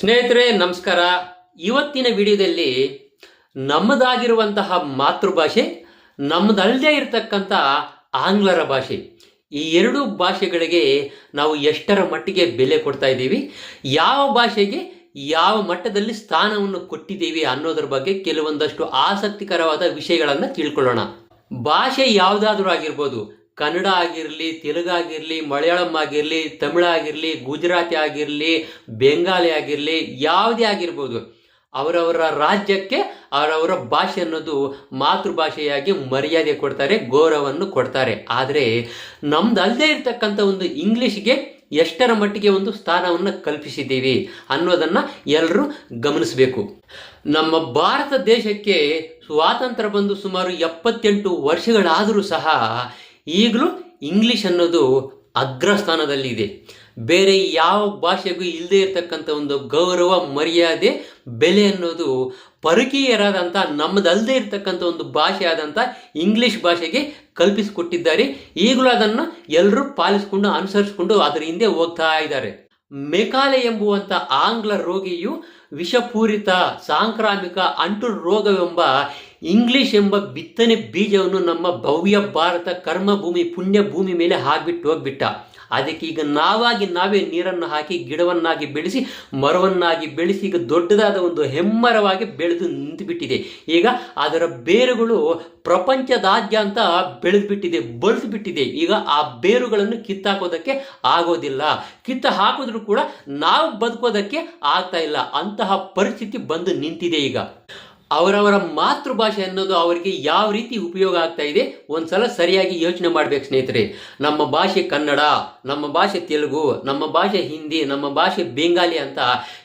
ಸ್ನೇಹಿತರೆ, ನಮಸ್ಕಾರ. ಇವತ್ತಿನ ವಿಡಿಯೋದಲ್ಲಿ ನಮ್ಮದಾಗಿರುವಂತಹ ಮಾತೃಭಾಷೆ, ನಮ್ಮದಲ್ಲದೆ ಇರತಕ್ಕಂಥ ಆಂಗ್ಲರ ಭಾಷೆ. ಈ ಎರಡು ಭಾಷೆಗಳಿಗೆ ನಾವು ಎಷ್ಟರ ಮಟ್ಟಿಗೆ ಬೆಲೆ ಕೊಡ್ತಾ ಇದ್ದೀವಿ, ಯಾವ ಭಾಷೆಗೆ ಯಾವ ಮಟ್ಟದಲ್ಲಿ ಸ್ಥಾನವನ್ನು ಕೊಟ್ಟಿದ್ದೀವಿ ಅನ್ನೋದ್ರ ಬಗ್ಗೆ ಕೆಲವೊಂದಷ್ಟು ಆಸಕ್ತಿಕರವಾದ ವಿಷಯಗಳನ್ನು ತಿಳ್ಕೊಳ್ಳೋಣ. ಭಾಷೆ ಯಾವುದಾದ್ರೂ ಆಗಿರ್ಬೋದು ಕನ್ನಡ ಆಗಿರಲಿ ತೆಲುಗಾಗಿರಲಿ ಮಲಯಾಳಂ ಆಗಿರಲಿ, ತಮಿಳು ಆಗಿರಲಿ, ಗುಜರಾತಿ ಆಗಿರಲಿ, ಬೆಂಗಾಲಿ ಆಗಿರಲಿ, ಯಾವುದೇ ಆಗಿರ್ಬೋದು, ಅವರವರ ರಾಜ್ಯಕ್ಕೆ ಅವರವರ ಭಾಷೆ ಅನ್ನೋದು ಮಾತೃಭಾಷೆಯಾಗಿ ಮರ್ಯಾದೆ ಕೊಡ್ತಾರೆ, ಗೌರವವನ್ನು ಕೊಡ್ತಾರೆ. ಆದರೆ ನಮ್ದು ಅಲ್ಲದೆ ಇರತಕ್ಕಂಥ ಒಂದು ಇಂಗ್ಲೀಷ್ಗೆ ಎಷ್ಟರ ಮಟ್ಟಿಗೆ ಒಂದು ಸ್ಥಾನವನ್ನು ಕಲ್ಪಿಸಿದ್ದೀವಿ ಅನ್ನೋದನ್ನು ಎಲ್ಲರೂ ಗಮನಿಸಬೇಕು. ನಮ್ಮ ಭಾರತ ದೇಶಕ್ಕೆ ಸ್ವಾತಂತ್ರ್ಯ ಬಂದು ಸುಮಾರು ಎಪ್ಪತ್ತೆಂಟು ವರ್ಷಗಳಾದರೂ ಸಹ ಈಗಲೂ ಇಂಗ್ಲೀಷ್ ಅನ್ನೋದು ಅಗ್ರಸ್ಥಾನದಲ್ಲಿದೆ. ಬೇರೆ ಯಾವ ಭಾಷೆಗೂ ಇಲ್ಲದೆ ಇರತಕ್ಕಂಥ ಒಂದು ಗೌರವ, ಮರ್ಯಾದೆ, ಬೆಲೆ ಅನ್ನೋದು ಪರಕೀಯರಾದಂಥ ನಮ್ಮದಲ್ಲದೆ ಇರತಕ್ಕಂಥ ಒಂದು ಭಾಷೆ ಆದಂಥ ಇಂಗ್ಲೀಷ್ ಭಾಷೆಗೆ ಕಲ್ಪಿಸಿಕೊಟ್ಟಿದ್ದಾರೆ. ಈಗಲೂ ಅದನ್ನು ಎಲ್ಲರೂ ಪಾಲಿಸಿಕೊಂಡು, ಅನುಸರಿಸಿಕೊಂಡು ಅದರ ಹಿಂದೆ ಹೋಗ್ತಾ ಇದ್ದಾರೆ. ಮೆಕಾಲೆ ಎಂಬುವಂಥ ಆಂಗ್ಲ ರೋಗಿಯು ವಿಷಪೂರಿತ, ಸಾಂಕ್ರಾಮಿಕ, ಅಂಟು ರೋಗವೆಂಬ ಇಂಗ್ಲಿಷ್ ಎಂಬ ಬಿತ್ತನೆ ಬೀಜವನ್ನು ನಮ್ಮ ಭವ್ಯ ಭಾರತ ಕರ್ಮಭೂಮಿ ಪುಣ್ಯ ಭೂಮಿ ಮೇಲೆ ಹಾಕ್ಬಿಟ್ಟು ಹೋಗ್ಬಿಟ್ಟ. ಅದಕ್ಕೆ ಈಗ ನಾವಾಗಿ ನಾವೇ ನೀರನ್ನು ಹಾಕಿ ಗಿಡವನ್ನಾಗಿ ಬೆಳೆಸಿ, ಮರವನ್ನಾಗಿ ಬೆಳೆಸಿ ಈಗ ದೊಡ್ಡದಾದ ಒಂದು ಹೆಮ್ಮರವಾಗಿ ಬೆಳೆದು ನಿಂತುಬಿಟ್ಟಿದೆ. ಈಗ ಅದರ ಬೇರುಗಳು ಪ್ರಪಂಚದಾದ್ಯಂತ ಬೆಳೆದುಬಿಟ್ಟಿದೆ ಬಳಸಿಬಿಟ್ಟಿದೆ ಈಗ ಆ ಬೇರುಗಳನ್ನು ಕಿತ್ತಾಕೋದಕ್ಕೆ ಆಗೋದಿಲ್ಲ. ಕಿತ್ತ ಹಾಕಿದ್ರು ಕೂಡ ನಾವು ಬದುಕೋದಕ್ಕೆ ಆಗ್ತಾ ಇಲ್ಲ. ಅಂತಹ ಪರಿಸ್ಥಿತಿ ಬಂದು ನಿಂತಿದೆ ಈಗ. ಅವರವರ ಮಾತೃಭಾಷೆ ಅನ್ನೋದು ಅವರಿಗೆ ಯಾವ ರೀತಿ ಉಪಯೋಗ ಆಗ್ತಾ ಇದೆ, ಒಂದ್ಸಲ ಸರಿಯಾಗಿ ಯೋಚನೆ ಮಾಡ್ಬೇಕು ಸ್ನೇಹಿತರೆ. ನಮ್ಮ ಭಾಷೆ ಕನ್ನಡ, ನಮ್ಮ ಭಾಷೆ ತೆಲುಗು, ನಮ್ಮ ಭಾಷೆ ಹಿಂದಿ, ನಮ್ಮ ಭಾಷೆ ಬೆಂಗಾಲಿ ಅಂತ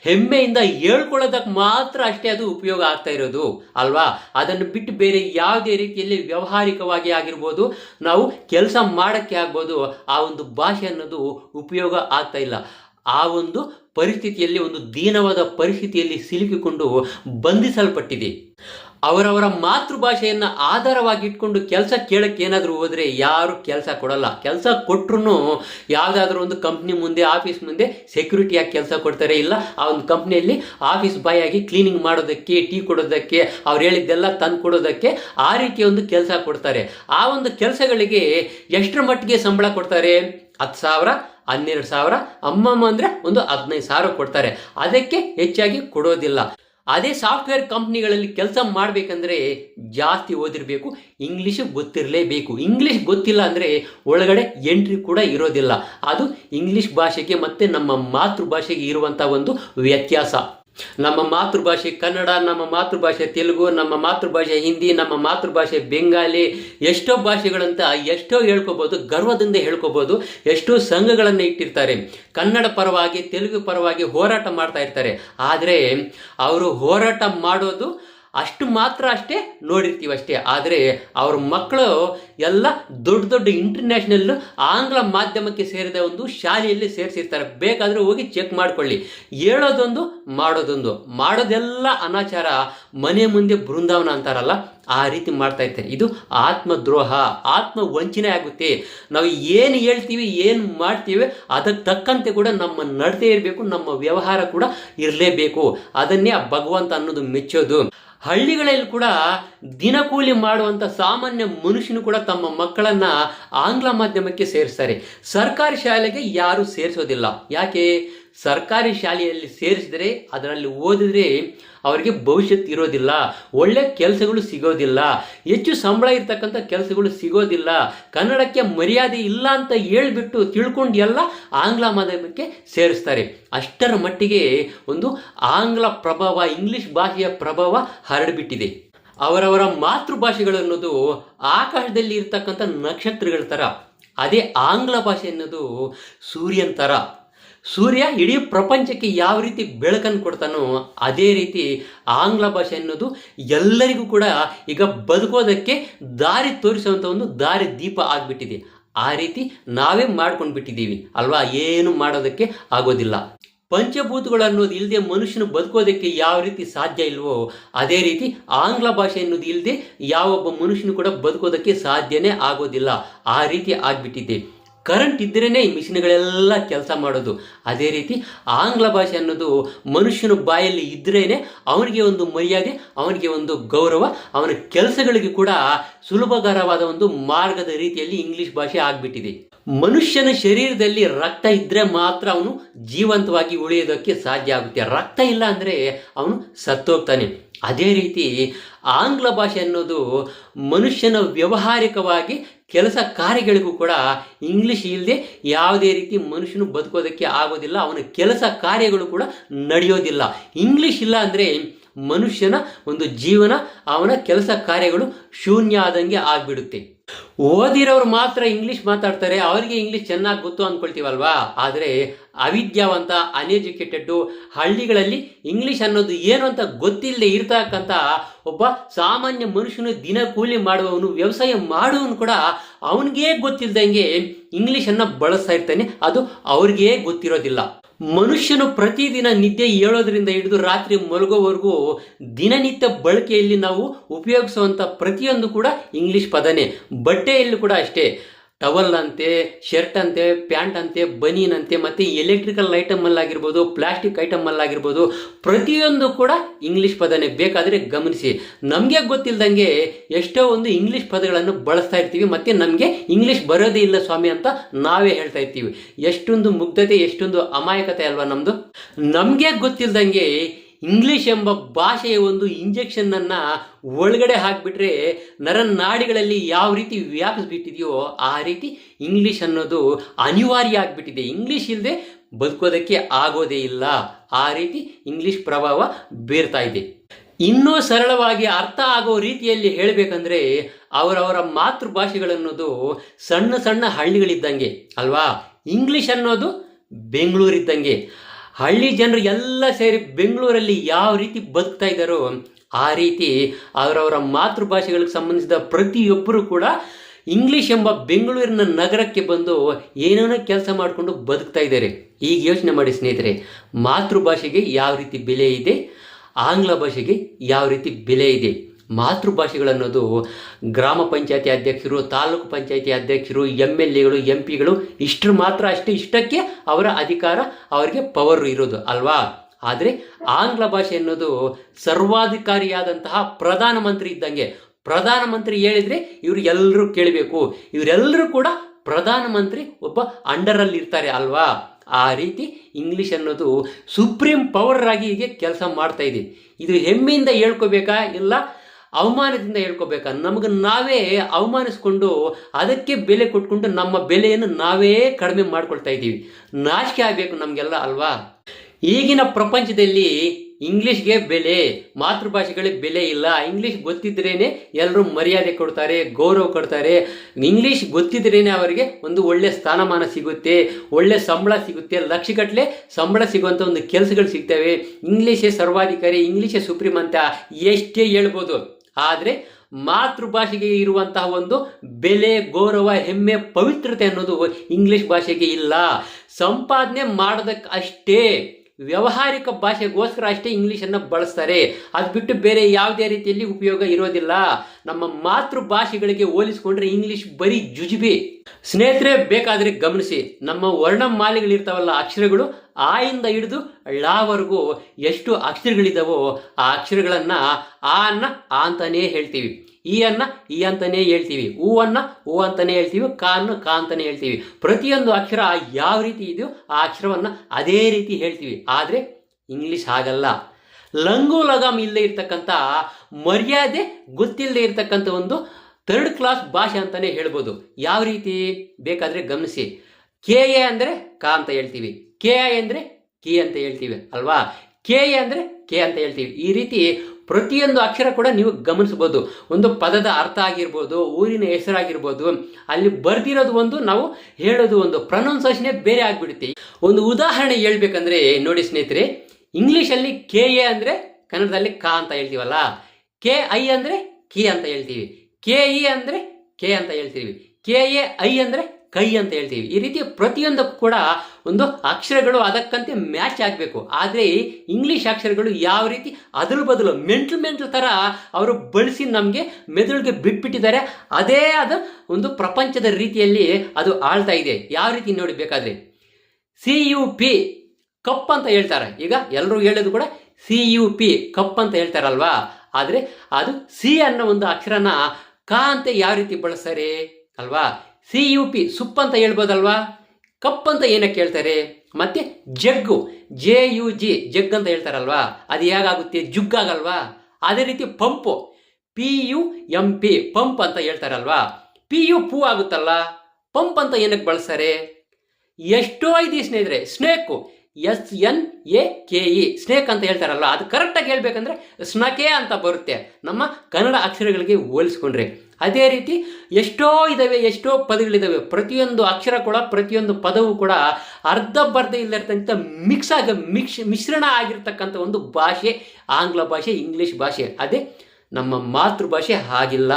ಹೆಮ್ಮೆಯಿಂದ ಹೇಳ್ಕೊಳ್ಳೋದಕ್ಕೆ ಮಾತ್ರ ಅಷ್ಟೇ ಅದು ಉಪಯೋಗ ಆಗ್ತಾ ಇರೋದು, ಅಲ್ವಾ? ಅದನ್ನು ಬಿಟ್ಟು ಬೇರೆ ಯಾವುದೇ ರೀತಿಯಲ್ಲಿ ವ್ಯಾವಹಾರಿಕವಾಗಿ ಆಗಿರ್ಬೋದು, ನಾವು ಕೆಲಸ ಮಾಡೋಕ್ಕೆ ಆಗ್ಬೋದು, ಆ ಒಂದು ಭಾಷೆ ಅನ್ನೋದು ಉಪಯೋಗ ಆಗ್ತಾ ಇಲ್ಲ. ಆ ಒಂದು ಪರಿಸ್ಥಿತಿಯಲ್ಲಿ ಒಂದು ದೀನವಾದ ಪರಿಸ್ಥಿತಿಯಲ್ಲಿ ಸಿಲುಕಿಕೊಂಡು ಬಂಧಿಸಲ್ಪಟ್ಟಿದೆ. ಅವರವರ ಮಾತೃಭಾಷೆಯನ್ನು ಆಧಾರವಾಗಿ ಇಟ್ಕೊಂಡು ಕೆಲಸ ಕೇಳಕ್ಕೆ ಏನಾದರೂ ಹೋದರೆ ಯಾರು ಕೆಲಸ ಕೊಡಲ್ಲ. ಕೆಲಸ ಕೊಟ್ಟರು ಯಾವುದಾದ್ರೂ ಒಂದು ಕಂಪ್ನಿ ಮುಂದೆ, ಆಫೀಸ್ ಮುಂದೆ ಸೆಕ್ಯೂರಿಟಿಯಾಗಿ ಕೆಲಸ ಕೊಡ್ತಾರೆ. ಇಲ್ಲ, ಆ ಒಂದು ಕಂಪ್ನಿಯಲ್ಲಿ ಆಫೀಸ್ ಬಾಯ್ ಆಗಿ ಕ್ಲೀನಿಂಗ್ ಮಾಡೋದಕ್ಕೆ, ಟೀ ಕೊಡೋದಕ್ಕೆ, ಅವ್ರು ಹೇಳಿದ್ದೆಲ್ಲ ತಂದು ಕೊಡೋದಕ್ಕೆ ಆ ರೀತಿಯ ಒಂದು ಕೆಲಸ ಕೊಡ್ತಾರೆ. ಆ ಒಂದು ಕೆಲಸಗಳಿಗೆ ಎಷ್ಟರ ಮಟ್ಟಿಗೆ ಸಂಬಳ ಕೊಡ್ತಾರೆ? ಹತ್ತು ಸಾವಿರ ಹನ್ನೆರಡು ಸಾವಿರ, ಅಮ್ಮಮ್ಮ ಅಂದರೆ ಒಂದು ಹದಿನೈದು ಸಾವಿರ ಕೊಡ್ತಾರೆ. ಅದಕ್ಕೆ ಹೆಚ್ಚಾಗಿ ಕೊಡೋದಿಲ್ಲ. ಅದೇ ಸಾಫ್ಟ್ವೇರ್ ಕಂಪ್ನಿಗಳಲ್ಲಿ ಕೆಲಸ ಮಾಡಬೇಕಂದ್ರೆ ಜಾಸ್ತಿ ಓದಿರಬೇಕು, ಇಂಗ್ಲೀಷ್ ಗೊತ್ತಿರಲೇಬೇಕು. ಇಂಗ್ಲೀಷ್ ಗೊತ್ತಿಲ್ಲ ಅಂದರೆ ಒಳಗಡೆ ಎಂಟ್ರಿ ಕೂಡ ಇರೋದಿಲ್ಲ. ಅದು ಇಂಗ್ಲೀಷ್ ಭಾಷೆಗೆ ಮತ್ತು ನಮ್ಮ ಮಾತೃಭಾಷೆಗೆ ಇರುವಂಥ ಒಂದು ವ್ಯತ್ಯಾಸ. ನಮ್ಮ ಮಾತೃಭಾಷೆ ಕನ್ನಡ, ನಮ್ಮ ಮಾತೃಭಾಷೆ ತೆಲುಗು, ನಮ್ಮ ಮಾತೃಭಾಷೆ ಹಿಂದಿ, ನಮ್ಮ ಮಾತೃಭಾಷೆ ಬೆಂಗಾಲಿ, ಎಷ್ಟೋ ಭಾಷೆಗಳಂತ ಎಷ್ಟೋ ಹೇಳ್ಕೋಬೋದು, ಗರ್ವದಿಂದ ಹೇಳ್ಕೋಬೋದು, ಎಷ್ಟೋ ಸಂಘಗಳನ್ನು ಇಟ್ಟಿರ್ತಾರೆ. ಕನ್ನಡ ಪರವಾಗಿ, ತೆಲುಗು ಪರವಾಗಿ ಹೋರಾಟ ಮಾಡ್ತಾ ಇರ್ತಾರೆ. ಆದರೆ, ಅವರು ಹೋರಾಟ ಮಾಡೋದು ಅಷ್ಟು ಮಾತ್ರ ಅಷ್ಟೇ ನೋಡಿರ್ತೀವಿ ಅಷ್ಟೇ. ಆದರೆ ಅವ್ರ ಮಕ್ಕಳು ಎಲ್ಲ ದೊಡ್ಡ ದೊಡ್ಡ ಇಂಟರ್ನ್ಯಾಷನಲ್ ಆಂಗ್ಲ ಮಾಧ್ಯಮಕ್ಕೆ ಸೇರಿದ ಒಂದು ಶಾಲೆಯಲ್ಲಿ ಸೇರಿಸಿರ್ತಾರೆ. ಬೇಕಾದರೆ ಹೋಗಿ ಚೆಕ್ ಮಾಡ್ಕೊಳ್ಳಿ. ಹೇಳೋದೊಂದು ಮಾಡೋದೊಂದು. ಮಾಡೋದೆಲ್ಲ ಅನಾಚಾರ ಮನೆ ಮುಂದೆ ಬೃಂದಾವನ ಅಂತಾರಲ್ಲ. ಆ ರೀತಿ ಮಾಡ್ತಾ ಇರ್ತಾರೆ ಇದು ಆತ್ಮದ್ರೋಹ, ಆತ್ಮ ವಂಚನೆ ಆಗುತ್ತೆ. ನಾವು ಏನು ಹೇಳ್ತೀವಿ, ಏನು ಮಾಡ್ತೀವಿ, ಅದಕ್ಕೆ ತಕ್ಕಂತೆ ಕೂಡ ನಮ್ಮ ನಡತೆ ಇರಬೇಕು, ನಮ್ಮ ವ್ಯವಹಾರ ಕೂಡ ಇರಲೇಬೇಕು. ಅದನ್ನೇ ಭಗವಂತ ಅನ್ನೋದು ಮೆಚ್ಚೋದು. ಹಳ್ಳಿಗಳಲ್ಲಿ ಕೂಡ ದಿನಕೂಲಿ ಮಾಡುವಂಥ ಸಾಮಾನ್ಯ ಮನುಷ್ಯನು ಕೂಡ ತಮ್ಮ ಮಕ್ಕಳನ್ನು ಆಂಗ್ಲ ಮಾಧ್ಯಮಕ್ಕೆ ಸೇರಿಸ್ತಾರೆ. ಸರ್ಕಾರಿ ಶಾಲೆಗೆ ಯಾರು ಸೇರಿಸೋದಿಲ್ಲ. ಯಾಕೆ? ಸರ್ಕಾರಿ ಶಾಲೆಯಲ್ಲಿ ಸೇರಿಸಿದರೆ, ಅದರಲ್ಲಿ ಓದಿದ್ರೆ ಅವರಿಗೆ ಭವಿಷ್ಯತ್ ಇರೋದಿಲ್ಲ. ಒಳ್ಳೆ ಕೆಲಸಗಳು ಸಿಗೋದಿಲ್ಲ. ಹೆಚ್ಚು ಸಂಬಳ ಇರ್ತಕ್ಕಂಥ ಕೆಲಸಗಳು ಸಿಗೋದಿಲ್ಲ. ಕನ್ನಡಕ್ಕೆ ಮರ್ಯಾದೆ ಇಲ್ಲ ಅಂತ ಹೇಳ್ಬಿಟ್ಟು ತಿಳ್ಕೊಂಡು ಎಲ್ಲ ಆಂಗ್ಲ ಮಾಧ್ಯಮಕ್ಕೆ ಸೇರಿಸ್ತಾರೆ. ಅಷ್ಟರ ಮಟ್ಟಿಗೆ ಒಂದು ಆಂಗ್ಲ ಪ್ರಭಾವ, ಇಂಗ್ಲಿಷ್ ಭಾಷೆಯ ಪ್ರಭಾವ ಹರಡಿಬಿಟ್ಟಿದೆ. ಅವರವರ ಮಾತೃಭಾಷೆಗಳು ಅನ್ನೋದು ಆಕಾಶದಲ್ಲಿ ಇರ್ತಕ್ಕಂಥ ನಕ್ಷತ್ರಗಳ ಥರ ಅದೇ ಆಂಗ್ಲ ಭಾಷೆ ಅನ್ನೋದು ಸೂರ್ಯನ ಥರ ಸೂರ್ಯ ಇಡೀ ಪ್ರಪಂಚಕ್ಕೆ ಯಾವ ರೀತಿ ಬೆಳಕನ್ನು ಕೊಡ್ತಾನೋ ಅದೇ ರೀತಿ ಆಂಗ್ಲ ಭಾಷೆ ಅನ್ನೋದು ಎಲ್ಲರಿಗೂ ಕೂಡ ಈಗ ಬದುಕೋದಕ್ಕೆ ದಾರಿ ತೋರಿಸುವಂಥ ಒಂದು ದಾರಿ ದೀಪ ಆಗಿಬಿಟ್ಟಿದೆ. ಆ ರೀತಿ ನಾವೇ ಮಾಡ್ಕೊಂಡು ಬಿಟ್ಟಿದ್ದೀವಿ ಅಲ್ವಾ? ಏನು ಮಾಡೋದಕ್ಕೆ ಆಗೋದಿಲ್ಲ. ಪಂಚಭೂತಗಳು ಅನ್ನೋದು ಇಲ್ಲದೆ ಮನುಷ್ಯನು ಬದುಕೋದಕ್ಕೆ ಯಾವ ರೀತಿ ಸಾಧ್ಯ ಇಲ್ವೋ, ಅದೇ ರೀತಿ ಆಂಗ್ಲ ಭಾಷೆ ಅನ್ನೋದು ಇಲ್ಲದೆ ಯಾವೊಬ್ಬ ಮನುಷ್ಯನು ಕೂಡ ಬದುಕೋದಕ್ಕೆ ಸಾಧ್ಯನೇ ಆಗೋದಿಲ್ಲ. ಆ ರೀತಿ ಆಗ್ಬಿಟ್ಟಿದೆ. ಕರೆಂಟ್ ಇದ್ರೇ ಈ ಮಿಷಿನ್ಗಳೆಲ್ಲ ಕೆಲಸ ಮಾಡೋದು. ಅದೇ ರೀತಿ ಆಂಗ್ಲ ಭಾಷೆ ಅನ್ನೋದು ಮನುಷ್ಯನ ಬಾಯಲ್ಲಿ ಇದ್ರೇ ಅವನಿಗೆ ಒಂದು ಮರ್ಯಾದೆ, ಅವನಿಗೆ ಒಂದು ಗೌರವ, ಅವನ ಕೆಲಸಗಳಿಗೆ ಕೂಡ ಸುಲಭಕರವಾದ ಒಂದು ಮಾರ್ಗದ ರೀತಿಯಲ್ಲಿ ಇಂಗ್ಲಿಷ್ ಭಾಷೆ ಆಗಿಬಿಟ್ಟಿದೆ. ಮನುಷ್ಯನ ಶರೀರದಲ್ಲಿ ರಕ್ತ ಇದ್ದರೆ ಮಾತ್ರ ಅವನು ಜೀವಂತವಾಗಿ ಉಳಿಯೋದಕ್ಕೆ ಸಾಧ್ಯ ಆಗುತ್ತೆ. ರಕ್ತ ಇಲ್ಲ ಅಂದರೆ ಅವನು ಸತ್ತೋಗ್ತಾನೆ. ಅದೇ ರೀತಿ ಆಂಗ್ಲ ಭಾಷೆ ಅನ್ನೋದು ಮನುಷ್ಯನ ವ್ಯವಹಾರಿಕವಾಗಿ ಕೆಲಸ ಕಾರ್ಯಗಳಿಗೂ ಕೂಡ ಇಂಗ್ಲೀಷ್ ಇಲ್ಲದೆ ಯಾವುದೇ ರೀತಿ ಮನುಷ್ಯನು ಬದುಕೋದಕ್ಕೆ ಆಗೋದಿಲ್ಲ, ಅವನ ಕೆಲಸ ಕಾರ್ಯಗಳು ಕೂಡ ನಡೆಯೋದಿಲ್ಲ. ಇಂಗ್ಲಿಷ್ ಇಲ್ಲ ಅಂದರೆ ಮನುಷ್ಯನ ಒಂದು ಜೀವನ, ಅವನ ಕೆಲಸ ಕಾರ್ಯಗಳು ಶೂನ್ಯ ಆದಂಗೆ ಆಗ್ಬಿಡುತ್ತೆ. ಓದಿರೋರು ಮಾತ್ರ ಇಂಗ್ಲಿಷ್ ಮಾತಾಡ್ತಾರೆ, ಅವರಿಗೆ ಇಂಗ್ಲಿಷ್ ಚೆನ್ನಾಗಿ ಗೊತ್ತು ಅಂದ್ಕೊಳ್ತೀವಲ್ವಾ ಆದರೆ ಅವಿದ್ಯಾವಂತ ಅನ್ಎಜುಕೇಟೆಡ್ ಹಳ್ಳಿಗಳಲ್ಲಿ ಇಂಗ್ಲಿಷ್ ಅನ್ನೋದು ಏನು ಅಂತ ಗೊತ್ತಿಲ್ಲದೆ ಇರ್ತಕ್ಕಂಥ ಒಬ್ಬ ಸಾಮಾನ್ಯ ಮನುಷ್ಯನು ದಿನ ಕೂಲಿ ಮಾಡುವವನು, ವ್ಯವಸಾಯ ಮಾಡುವವನು ಕೂಡ ಅವನಿಗೇ ಗೊತ್ತಿಲ್ಲದಂಗೆ ಇಂಗ್ಲೀಷನ್ನು ಬಳಸ್ತಾ ಇರ್ತಾನೆ. ಅದು ಅವ್ರಿಗೇ ಗೊತ್ತಿರೋದಿಲ್ಲ. ಮನುಷ್ಯನು ಪ್ರತಿದಿನ ನಿದ್ದೆ ಏಳೋದ್ರಿಂದ ಹಿಡಿದು ರಾತ್ರಿ ಮಲಗೋವರೆಗೂ ದಿನನಿತ್ಯ ಬಳಕೆಯಲ್ಲಿ ನಾವು ಉಪಯೋಗಿಸುವಂಥ ಪ್ರತಿಯೊಂದು ಕೂಡ ಇಂಗ್ಲೀಷ್ ಪದನೇ. ಬಟ್ಟೆಯಲ್ಲೂ ಕೂಡ ಅಷ್ಟೇ. ಟವಲ್ ಅಂತೆ, ಶರ್ಟ್ ಅಂತೆ, ಪ್ಯಾಂಟ್ ಅಂತೆ, ಬನೀನ್ ಅಂತೆ, ಮತ್ತು ಎಲೆಕ್ಟ್ರಿಕಲ್ ಐಟಮಲ್ಲಾಗಿರ್ಬೋದು ಪ್ಲಾಸ್ಟಿಕ್ ಐಟಮಲ್ಲಾಗಿರ್ಬೋದು ಪ್ರತಿಯೊಂದು ಕೂಡ ಇಂಗ್ಲಿಷ್ ಪದನೇ. ಬೇಕಾದರೆ ಗಮನಿಸಿ. ನಮಗೆ ಗೊತ್ತಿಲ್ಲದಂಗೆ ಎಷ್ಟೋ ಒಂದು ಇಂಗ್ಲಿಷ್ ಪದಗಳನ್ನು ಬಳಸ್ತಾ ಇರ್ತೀವಿ, ಮತ್ತು ನಮಗೆ ಇಂಗ್ಲಿಷ್ ಬರೋದೇ ಇಲ್ಲ ಸ್ವಾಮಿ ಅಂತ ನಾವೇ ಹೇಳ್ತಾ ಇರ್ತೀವಿ. ಎಷ್ಟೊಂದು ಮುಗ್ಧತೆ, ಎಷ್ಟೊಂದು ಅಮಾಯಕತೆ ಅಲ್ವಾ ನಮ್ಮದು ನಮಗೆ ಗೊತ್ತಿಲ್ಲದಂಗೆ ಇಂಗ್ಲಿಷ್ ಎಂಬ ಭಾಷೆಯ ಒಂದು ಇಂಜೆಕ್ಷನ್ನನ್ನು ಒಳಗಡೆ ಹಾಕಿಬಿಟ್ರೆ ನರನಾಡಿಗಳಲ್ಲಿ ಯಾವ ರೀತಿ ವ್ಯಾಪಿಸ್ಬಿಟ್ಟಿದೆಯೋ ಆ ರೀತಿ ಇಂಗ್ಲಿಷ್ ಅನ್ನೋದು ಅನಿವಾರ್ಯ ಆಗಿಬಿಟ್ಟಿದೆ. ಇಂಗ್ಲಿಷ್ ಇಲ್ಲದೆ ಬದುಕೋದಕ್ಕೆ ಆಗೋದೇ ಇಲ್ಲ. ಆ ರೀತಿ ಇಂಗ್ಲಿಷ್ ಪ್ರಭಾವ ಬೀರ್ತಾ ಇದೆ. ಇನ್ನೂ ಸರಳವಾಗಿ ಅರ್ಥ ಆಗೋ ರೀತಿಯಲ್ಲಿ ಹೇಳಬೇಕಂದ್ರೆ ಅವರವರ ಮಾತೃಭಾಷೆಗಳನ್ನೋದು ಸಣ್ಣ ಸಣ್ಣ ಹಳ್ಳಿಗಳಿದ್ದಂಗೆ, ಅಲ್ವಾ? ಇಂಗ್ಲಿಷ್ ಅನ್ನೋದು ಬೆಂಗಳೂರಿದ್ದಂಗೆ. ಹಳ್ಳಿ ಜನರು ಎಲ್ಲ ಸೇರಿ ಬೆಂಗಳೂರಲ್ಲಿ ಯಾವ ರೀತಿ ಬದುಕ್ತಾ ಇದ್ದಾರೋ, ಆ ರೀತಿ ಅವರವರ ಮಾತೃಭಾಷೆಗಳಿಗೆ ಸಂಬಂಧಿಸಿದ ಪ್ರತಿಯೊಬ್ಬರು ಕೂಡ ಇಂಗ್ಲಿಷ್ ಎಂಬ ಬೆಂಗಳೂರಿನ ನಗರಕ್ಕೆ ಬಂದು ಏನೇನೋ ಕೆಲಸ ಮಾಡಿಕೊಂಡು ಬದುಕ್ತಾ ಇದ್ದಾರೆ. ಈಗ ಯೋಚನೆ ಮಾಡಿ ಸ್ನೇಹಿತರೆ, ಮಾತೃಭಾಷೆಗೆ ಯಾವ ರೀತಿ ಬೆಲೆ ಇದೆ, ಆಂಗ್ಲ ಭಾಷೆಗೆ ಯಾವ ರೀತಿ ಬೆಲೆ ಇದೆ? ಮಾತೃಭಾಷೆಗಳನ್ನೋದು ಗ್ರಾಮ ಪಂಚಾಯತಿ ಅಧ್ಯಕ್ಷರು, ತಾಲೂಕು ಪಂಚಾಯತಿ ಅಧ್ಯಕ್ಷರು ಎಂ ಎಲ್ ಎಗಳು ಎಂ ಪಿಗಳು ಇಷ್ಟರು ಮಾತ್ರ ಅಷ್ಟೇ ಇಷ್ಟಕ್ಕೆ ಅವರ ಅಧಿಕಾರ, ಅವರಿಗೆ ಪವರ್ ಇರೋದು ಅಲ್ವಾ? ಆದರೆ ಆಂಗ್ಲ ಭಾಷೆ ಅನ್ನೋದು ಸರ್ವಾಧಿಕಾರಿಯಾದಂತಹ ಪ್ರಧಾನಮಂತ್ರಿ ಇದ್ದಂಗೆ ಪ್ರಧಾನಮಂತ್ರಿ ಹೇಳಿದರೆ ಇವರು ಎಲ್ಲರೂ ಕೇಳಬೇಕು. ಇವರೆಲ್ಲರೂ ಕೂಡ ಪ್ರಧಾನಮಂತ್ರಿ ಒಬ್ಬ ಅಂಡರಲ್ಲಿ ಇರ್ತಾರೆ ಅಲ್ವಾ? ಆ ರೀತಿ ಇಂಗ್ಲೀಷ್ ಅನ್ನೋದು ಸುಪ್ರೀಂ ಪವರ್ ಆಗಿ ಹೀಗೆ ಕೆಲಸ ಮಾಡ್ತಾ ಇದೆ. ಇದು ಹೆಮ್ಮೆಯಿಂದ ಹೇಳ್ಕೋಬೇಕಾ? ಇಲ್ಲ ಅವಮಾನದಿಂದ ಹೇಳ್ಕೋಬೇಕ. ನಮಗೆ ನಾವೇ ಅವಮಾನಿಸ್ಕೊಂಡು ಅದಕ್ಕೆ ಬೆಲೆ ಕೊಟ್ಕೊಂಡು ನಮ್ಮ ಬೆಲೆಯನ್ನು ನಾವೇ ಕಡಿಮೆ ಮಾಡ್ಕೊಳ್ತಾ ಇದ್ದೀವಿ. ನಾಚಿಕೆ ಆಗಬೇಕು ನಮಗೆಲ್ಲ ಅಲ್ವಾ? ಈಗಿನ ಪ್ರಪಂಚದಲ್ಲಿ ಇಂಗ್ಲಿಷ್ಗೆ ಬೆಲೆ, ಮಾತೃಭಾಷೆಗಳಿಗೆ ಬೆಲೆ ಇಲ್ಲ. ಇಂಗ್ಲೀಷ್ ಗೊತ್ತಿದ್ರೇನೆ ಎಲ್ಲರೂ ಮರ್ಯಾದೆ ಕೊಡ್ತಾರೆ, ಗೌರವ ಕೊಡ್ತಾರೆ. ಇಂಗ್ಲೀಷ್ ಗೊತ್ತಿದ್ರೇನೆ ಅವರಿಗೆ ಒಂದು ಒಳ್ಳೆ ಸ್ಥಾನಮಾನ ಸಿಗುತ್ತೆ, ಒಳ್ಳೆ ಸಂಬಳ ಸಿಗುತ್ತೆ. ಲಕ್ಷಗಟ್ಟಲೆ ಸಂಬಳ ಸಿಗುವಂಥ ಒಂದು ಕೆಲಸಗಳು ಸಿಗ್ತವೆ. ಇಂಗ್ಲೀಷೇ ಸರ್ವಾಧಿಕಾರಿ, ಇಂಗ್ಲೀಷೇ ಸುಪ್ರೀಂ ಅಂತ ಎಷ್ಟೇ ಹೇಳ್ಬೋದು. ಆದರೆ ಮಾತೃಭಾಷೆಗೆ ಇರುವಂತಹ ಒಂದು ಬೆಲೆ, ಗೌರವ, ಹೆಮ್ಮೆ, ಪವಿತ್ರತೆ ಅನ್ನೋದು ಇಂಗ್ಲಿಷ್ ಭಾಷೆಗೆ ಇಲ್ಲ. ಸಂಪಾದನೆ ಮಾಡೋದಕ್ಕೆ ಅಷ್ಟೇ ವ್ಯಾವಹಾರಿಕ ಭಾಷೆಗೋಸ್ಕರ ಅಷ್ಟೇ ಇಂಗ್ಲೀಷನ್ನು ಬಳಸ್ತಾರೆ. ಅದು ಬಿಟ್ಟು ಬೇರೆ ಯಾವುದೇ ರೀತಿಯಲ್ಲಿ ಉಪಯೋಗ ಇರೋದಿಲ್ಲ. ನಮ್ಮ ಮಾತೃ ಭಾಷೆಗಳಿಗೆ ಹೋಲಿಸ್ಕೊಂಡ್ರೆ ಇಂಗ್ಲೀಷ್ ಬರೀ ಜುಜುಬಿ. ಸ್ನೇಹಿತರೆ, ಬೇಕಾದರೆ ಗಮನಿಸಿ, ನಮ್ಮ ವರ್ಣಮಾಲೆಗಳಿರ್ತಾವಲ್ಲ ಅಕ್ಷರಗಳು ಆಯಿಂದ ಹಿಡಿದು ಳವರೆಗೂ ಎಷ್ಟು ಅಕ್ಷರಗಳಿದಾವೋ ಆ ಅಕ್ಷರಗಳನ್ನು ಆ ಅನ್ನ ಆ ಅಂತಾನೇ ಹೇಳ್ತೀವಿ. ಈ ಅನ್ನ ಈ ಅಂತಾನೆ ಹೇಳ್ತೀವಿ. ಹೂ ಅನ್ನ ಹೂ ಅಂತಾನೆ ಹೇಳ್ತೀವಿ. ಕಾ ಅನ್ನ ಕಾ ಅಂತಾನೆ ಹೇಳ್ತೀವಿ. ಪ್ರತಿಯೊಂದು ಅಕ್ಷರ ಯಾವ ರೀತಿ ಇದೆಯೋ ಆ ಅಕ್ಷರವನ್ನು ಅದೇ ರೀತಿ ಹೇಳ್ತೀವಿ. ಆದರೆ ಇಂಗ್ಲೀಷ್ ಆಗಲ್ಲ ಲಂಗು ಲಗಾಮ್ ಇಲ್ಲದೆ ಇರ್ತಕ್ಕಂಥ, ಮರ್ಯಾದೆ ಗೊತ್ತಿಲ್ಲದೆ ಇರತಕ್ಕಂಥ ಒಂದು ಥರ್ಡ್ ಕ್ಲಾಸ್ ಭಾಷೆ ಅಂತಲೇ ಹೇಳ್ಬೋದು. ಯಾವ ರೀತಿ? ಬೇಕಾದರೆ ಗಮನಿಸಿ. ಕೆ, ಎ ಅಂದರೆ ಕಾ ಅಂತ ಹೇಳ್ತೀವಿ. ಕೆ, ಐ ಅಂದರೆ ಕಿ ಅಂತ ಹೇಳ್ತೀವಿ ಅಲ್ವಾ? ಕೆ, ಎ ಅಂದರೆ ಕೆ ಅಂತ ಹೇಳ್ತೀವಿ. ಈ ರೀತಿ ಪ್ರತಿಯೊಂದು ಅಕ್ಷರ ಕೂಡ ನೀವು ಗಮನಿಸ್ಬೋದು ಒಂದು ಪದದ ಅರ್ಥ ಆಗಿರ್ಬೋದು, ಊರಿನ ಹೆಸರಾಗಿರ್ಬೋದು, ಅಲ್ಲಿ ಬರ್ದಿರೋದು ಒಂದು, ನಾವು ಹೇಳೋದು ಒಂದು. ಪ್ರೊನೌನ್ಸೇಷನೇ ಬೇರೆ ಆಗಿಬಿಡುತ್ತೆ. ಒಂದು ಉದಾಹರಣೆ ಹೇಳ್ಬೇಕಂದ್ರೆ, ನೋಡಿ ಸ್ನೇಹಿತರೆ, ಇಂಗ್ಲೀಷಲ್ಲಿ ಕೆ, ಎ ಅಂದರೆ ಕನ್ನಡದಲ್ಲಿ ಕಾ ಅಂತ ಹೇಳ್ತೀವಲ್ಲ? ಕೆ, ಐ ಅಂದರೆ ಕಿ ಅಂತ ಹೇಳ್ತೀವಿ. ಕೆ, ಇ ಅಂದರೆ ಕೆ ಅಂತ ಹೇಳ್ತೀವಿ. ಕೆ, ಎ, ಐ ಅಂದರೆ ಕೈ ಅಂತ ಹೇಳ್ತೀವಿ. ಈ ರೀತಿ ಪ್ರತಿಯೊಂದಕ್ಕೂ ಕೂಡ ಒಂದು ಅಕ್ಷರಗಳು ಅದಕ್ಕಂತೆ ಮ್ಯಾಚ್ ಆಗಬೇಕು. ಆದರೆ ಇಂಗ್ಲಿಷ್ ಅಕ್ಷರಗಳು ಯಾವ ರೀತಿ ಅದಲು ಬದಲು ಮೆಂಟ್ಲು ಮೆಂಟ್ಲು ಥರ ಅವರು ಬಳಸಿ ನಮಗೆ ಮೆದುಳಿಗೆ ಬಿಟ್ಬಿಟ್ಟಿದ್ದಾರೆ. ಅದೇ ಅದು ಒಂದು ಪ್ರಪಂಚದ ರೀತಿಯಲ್ಲಿ ಅದು ಆಳ್ತಾ ಇದೆ. ಯಾವ ರೀತಿ ನೋಡಿ ಬೇಕಾದರೆ. ಸಿ ಯು ಪಿ ಕಪ್ ಅಂತ ಹೇಳ್ತಾರೆ. ಈಗ ಎಲ್ಲರೂ ಹೇಳೋದು ಕೂಡ ಸಿ ಯು ಪಿ ಕಪ್ ಅಂತ ಹೇಳ್ತಾರಲ್ವಾ? ಆದರೆ ಅದು ಸಿ ಅನ್ನೋ ಒಂದು ಅಕ್ಷರನ ಕ ಅಂತ ಯಾವ ರೀತಿ ಬಳಸ್ತಾರೆ? ಅಲ್ವಾ? ಸಿ ಯು ಪಿ ಸುಪ್ ಅಂತ ಹೇಳ್ಬೋದಲ್ವಾ? ಕಪ್ ಅಂತ ಏನಕ್ಕೆ ಹೇಳ್ತಾರೆ ಮತ್ತೆ jug J U G jug ಅಂತ ಹೇಳ್ತಾರಲ್ವಾ? ಅದು ಹೇಗಾಗುತ್ತೆ? ಜುಗ್ಗಾಗಲ್ವಾ? ಅದೇ ರೀತಿ pump P U M P pump ಅಂತ ಹೇಳ್ತಾರಲ್ವಾ? ಪಿ ಯು ಪೂ ಆಗುತ್ತಲ್ಲ? ಪಂಪ್ ಅಂತ ಏನಕ್ಕೆ ಬಳಸ್ತಾರೆ? ಎಷ್ಟೋ ಇದೆ ಸ್ನೇಹಿತರೆ, snake S N A K E snake ಅಂತ ಹೇಳ್ತಾರಲ್ವ? ಅದು ಕರೆಕ್ಟಾಗಿ ಹೇಳ್ಬೇಕಂದ್ರೆ ಸ್ನಕೆ ಅಂತ ಬರುತ್ತೆ. ನಮ್ಮ ಕನ್ನಡ ಅಕ್ಷರಗಳಿಗೆ ಹೋಲಿಸ್ಕೊಂಡ್ರೆ. ಅದೇ ರೀತಿ ಎಷ್ಟೋ ಇದ್ದಾವೆ ಎಷ್ಟೋ ಪದಗಳಿದ್ದಾವೆ ಪ್ರತಿಯೊಂದು ಅಕ್ಷರ ಕೂಡ, ಪ್ರತಿಯೊಂದು ಪದವು ಕೂಡ ಅರ್ಧ ಬರ್ಧ ಇಲ್ಲರ್ತಕ್ಕಂಥ ಮಿಕ್ಸ್ ಆಗ ಮಿಕ್ಸ್ ಮಿಶ್ರಣ ಆಗಿರ್ತಕ್ಕಂಥ ಒಂದು ಭಾಷೆ, ಆಂಗ್ಲ ಭಾಷೆ, ಇಂಗ್ಲೀಷ್ ಭಾಷೆ. ಅದೇ ನಮ್ಮ ಮಾತೃಭಾಷೆ ಹಾಗಿಲ್ಲ.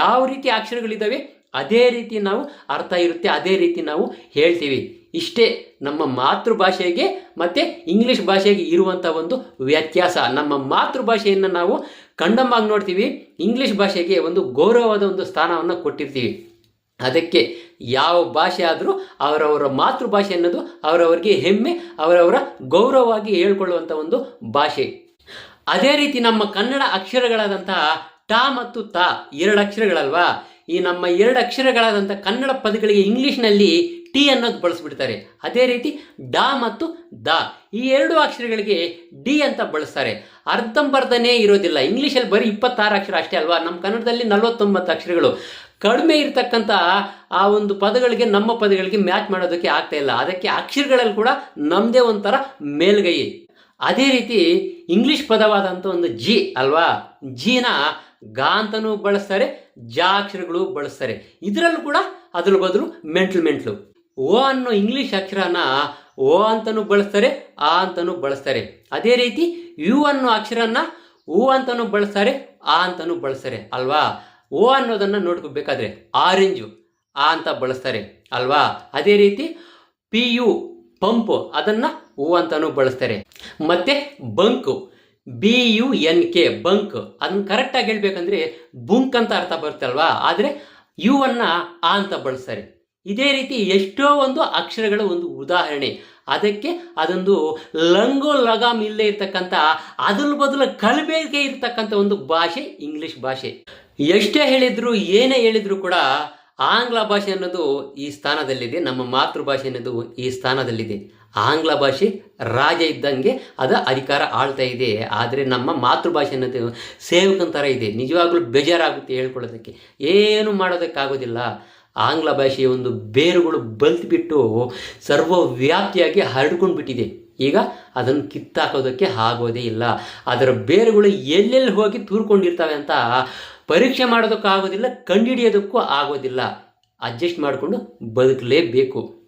ಯಾವ ರೀತಿ ಅಕ್ಷರಗಳಿದ್ದಾವೆ ಅದೇ ರೀತಿ ನಾವು ಅರ್ಥ ಇರುತ್ತೆ, ಅದೇ ರೀತಿ ನಾವು ಹೇಳ್ತೀವಿ. ಇಷ್ಟೇ ನಮ್ಮ ಮಾತೃಭಾಷೆಗೆ ಮತ್ತು ಇಂಗ್ಲೀಷ್ ಭಾಷೆಗೆ ಇರುವಂಥ ಒಂದು ವ್ಯತ್ಯಾಸ. ನಮ್ಮ ಮಾತೃಭಾಷೆಯನ್ನು ನಾವು ಕಂಡಮಾಗಿ ನೋಡ್ತೀವಿ, ಇಂಗ್ಲೀಷ್ ಭಾಷೆಗೆ ಒಂದು ಗೌರವವಾದ ಒಂದು ಸ್ಥಾನವನ್ನು ಕೊಟ್ಟಿರ್ತೀವಿ. ಅದಕ್ಕೆ ಯಾವ ಭಾಷೆ ಆದರೂ ಅವರವರ ಮಾತೃಭಾಷೆ ಅನ್ನೋದು ಅವರವರಿಗೆ ಹೆಮ್ಮೆ, ಅವರವರ ಗೌರವವಾಗಿ ಹೇಳ್ಕೊಳ್ಳುವಂಥ ಒಂದು ಭಾಷೆ. ಅದೇ ರೀತಿ ನಮ್ಮ ಕನ್ನಡ ಅಕ್ಷರಗಳಾದಂತಹ ಟ ಮತ್ತು ತ, ಎರಡು ಅಕ್ಷರಗಳಲ್ವಾ? ಈ ನಮ್ಮ ಎರಡು ಅಕ್ಷರಗಳಾದಂಥ ಕನ್ನಡ ಪದಗಳಿಗೆ ಇಂಗ್ಲೀಷ್ನಲ್ಲಿ ಟಿ ಅನ್ನೋದು ಬಳಸ್ಬಿಡ್ತಾರೆ. ಅದೇ ರೀತಿ ಡ ಮತ್ತು ದ. ಈ ಎರಡು ಅಕ್ಷರಗಳಿಗೆ ಡಿ ಅಂತ ಬಳಸ್ತಾರೆ. ಅರ್ಧಂಬರ್ಧನೇ ಇರೋದಿಲ್ಲ. ಇಂಗ್ಲೀಷಲ್ಲಿ ಬರೀ ಇಪ್ಪತ್ತಾರು ಅಕ್ಷರ ಅಷ್ಟೇ ಅಲ್ವಾ? ನಮ್ಮ ಕನ್ನಡದಲ್ಲಿ ನಲವತ್ತೊಂಬತ್ತು ಅಕ್ಷರಗಳು. ಕಡಿಮೆ ಇರತಕ್ಕಂಥ ಆ ಒಂದು ಪದಗಳಿಗೆ ನಮ್ಮ ಪದಗಳಿಗೆ ಮ್ಯಾಚ್ ಮಾಡೋದಕ್ಕೆ ಆಗ್ತಾ ಇಲ್ಲ. ಅದಕ್ಕೆ ಅಕ್ಷರಗಳಲ್ಲಿ ಕೂಡ ನಮ್ಮದೇ ಒಂಥರ ಮೇಲ್ಗೈ. ಅದೇ ರೀತಿ ಇಂಗ್ಲಿಷ್ ಪದವಾದಂಥ ಒಂದು ಜಿ ಅಲ್ವಾ? ಜಿನ ಗಾ ಅಂತನೂ ಬಳಸ್ತಾರೆ, ಜಾ ಅಕ್ಷರಗಳು ಬಳಸ್ತಾರೆ. ಇದರಲ್ಲೂ ಕೂಡ ಅದ್ರ ಬದಲು ಮೆಂಟ್ಲು ಮೆಂಟ್ಲು. ಓ ಅನ್ನೋ ಇಂಗ್ಲಿಷ್ ಅಕ್ಷರನ ಓ ಅಂತನೂ ಬಳಸ್ತಾರೆ, ಆ ಅಂತನೂ ಬಳಸ್ತಾರೆ. ಅದೇ ರೀತಿ ಯು ಅನ್ನೋ ಅಕ್ಷರನ ಓ ಅಂತನೂ ಬಳಸ್ತಾರೆ, ಆ ಅಂತನೂ ಬಳಸ್ತಾರೆ, ಅಲ್ವಾ? ಓ ಅನ್ನೋದನ್ನು ನೋಡ್ಕೋಬೇಕಾದ್ರೆ ಆರೆಂಜು, ಆ ಅಂತ ಬಳಸ್ತಾರೆ, ಅಲ್ವಾ? ಅದೇ ರೀತಿ ಪಿ ಯು ಪಂಪ್, ಅದನ್ನು ಓ ಅಂತನೂ ಬಳಸ್ತಾರೆ. ಮತ್ತೆ bunk, B U N K, bunk, ಅದನ್ನ ಕರೆಕ್ಟಾಗಿ ಹೇಳ್ಬೇಕಂದ್ರೆ ಬುಂಕ್ ಅಂತ ಅರ್ಥ ಬರುತ್ತಲ್ವಾ ಆದರೆ ಯು ಅನ್ನ ಆ ಅಂತ ಬಳಸ್ತಾರೆ. ಇದೇ ರೀತಿ ಎಷ್ಟೋ ಒಂದು ಅಕ್ಷರಗಳ ಒಂದು ಉದಾಹರಣೆ. ಅದಕ್ಕೆ ಅದೊಂದು ಲಂಗು ಲಗಾಮ್ ಇಲ್ಲದೆ ಇರ್ತಕ್ಕಂಥ, ಅದ್ರ ಬದಲು ಕಲಬೇಕೆ ಇರ್ತಕ್ಕಂಥ ಒಂದು ಭಾಷೆ ಇಂಗ್ಲಿಷ್ ಭಾಷೆ. ಎಷ್ಟೇ ಹೇಳಿದ್ರು, ಏನೇ ಹೇಳಿದ್ರು ಕೂಡ ಆಂಗ್ಲ ಭಾಷೆ ಅನ್ನೋದು ಈ ಸ್ಥಾನದಲ್ಲಿದೆ. ನಮ್ಮ ಮಾತೃಭಾಷೆ ಅನ್ನೋದು ಈ ಸ್ಥಾನದಲ್ಲಿದೆ. ಆಂಗ್ಲ ಭಾಷೆ ರಾಜ ಇದ್ದಂಗೆ ಅದು ಅಧಿಕಾರ ಆಳ್ತಾ ಇದೆ. ಆದರೆ ನಮ್ಮ ಮಾತೃಭಾಷೆ ಅನ್ನೋದು ಸೇವಕನ ಥರ ಇದೆ. ನಿಜವಾಗ್ಲೂ ಬೇಜಾರಾಗುತ್ತೆ ಹೇಳ್ಕೊಳ್ಳೋದಕ್ಕೆ. ಏನು ಮಾಡೋದಕ್ಕಾಗೋದಿಲ್ಲ. ಆಂಗ್ಲ ಭಾಷೆಯ ಒಂದು ಬೇರುಗಳು ಬಲ್ತ್ಬಿಟ್ಟು ಸರ್ವವ್ಯಾಪ್ತಿಯಾಗಿ ಹರಡ್ಕೊಂಡು ಬಿಟ್ಟಿದೆ ಈಗ ಅದನ್ನು ಕಿತ್ತಾಕೋದಕ್ಕೆ ಆಗೋದೇ ಇಲ್ಲ. ಅದರ ಬೇರುಗಳು ಎಲ್ಲೆಲ್ಲಿ ಹೋಗಿ ತೂರ್ಕೊಂಡಿರ್ತವೆ ಅಂತ ಪರೀಕ್ಷೆ ಮಾಡೋದಕ್ಕೂ ಆಗೋದಿಲ್ಲ ಕಂಡುಹಿಡಿಯೋದಕ್ಕೂ ಆಗೋದಿಲ್ಲ. ಅಡ್ಜಸ್ಟ್ ಮಾಡಿಕೊಂಡು ಬದುಕಲೇಬೇಕು.